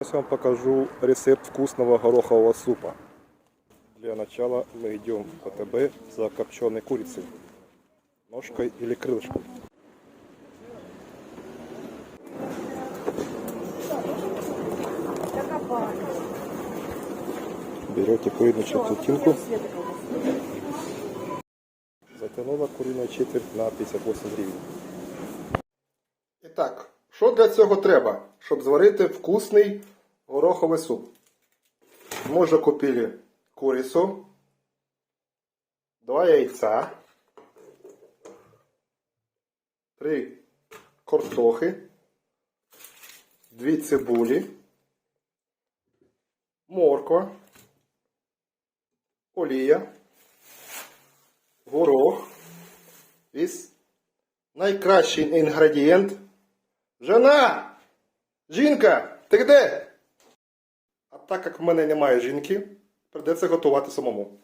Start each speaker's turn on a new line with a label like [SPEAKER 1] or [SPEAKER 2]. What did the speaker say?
[SPEAKER 1] Сейчас я вам покажу рецепт вкусного горохового супа. Для начала мы идем в АТБ за копченой курицей, ножкой или крылышком. Берете куриную четвертинку, затянула куриную четверть на 58 гривен. І так, що для цього треба, щоб зварити вкусний гороховий суп? Мы уже купили курицу, два яйца, три картохи, дві цибулі, морква, олія, горох. І найкращий інгредієнт. Жена! Жінка! Ти де? А так як в мене немає жінки, придеться готувати самому.